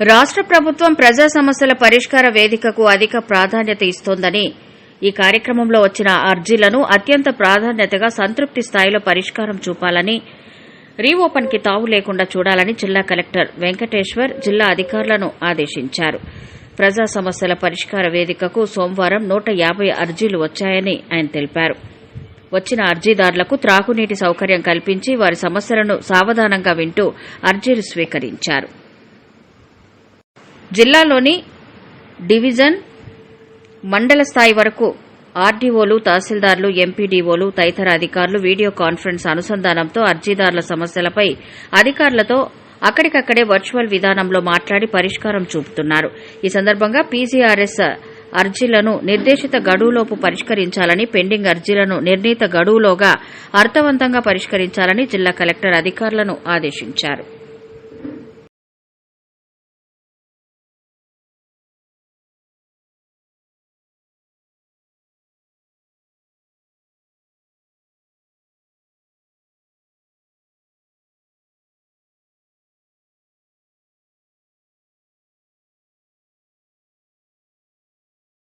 రాష్ట్ర ప్రభుత్వం ప్రజా సమస్యల పరిష్కార వేదికకు అధిక ప్రాధాన్యత ఇస్తోందని ఈ కార్యక్రమంలో వచ్చిన అర్జీలను అత్యంత ప్రాధాన్యతగా సంతృప్తి స్థాయిలో పరిష్కారం చూపాలని రీఓపెన్కి తావు లేకుండా చూడాలని జిల్లా కలెక్టర్ వెంకటేశ్వర్ జిల్లా అధికారులను ఆదేశించారు. ప్రజా సమస్యల పరిష్కార వేదికకు సోమవారం నూట యాభై అర్జీలు వచ్చాయని ఆయన తెలిపారు. వచ్చిన అర్జీదారులకు త్రాగునీటి సౌకర్యం కల్పించి వారి సమస్యలను సావధానంగా వింటూ అర్జీలు స్వీకరించారు. జిల్లాలోని డివిజన్ మండల స్థాయి వరకు ఆర్డీఓలు తహసీల్దార్లు ఎంపీడీఓలు తదితర అధికారులు వీడియో కాన్ఫరెన్స్ అనుసంధానంతో అర్జీదారుల సమస్యలపై అధికారులతో అక్కడికక్కడే వర్చువల్ విధానంలో మాట్లాడి పరిష్కారం చూపుతున్నారు. ఈ సందర్భంగా పీజీఆర్ఎస్ అర్జీలను నిర్దేశిత గడువులోపు పరిష్కరించాలని పెండింగ్ అర్జీలను నిర్ణీత గడువులోగా అర్థవంతంగా పరిష్కరించాలని జిల్లా కలెక్టర్ అధికారులను ఆదేశించారు.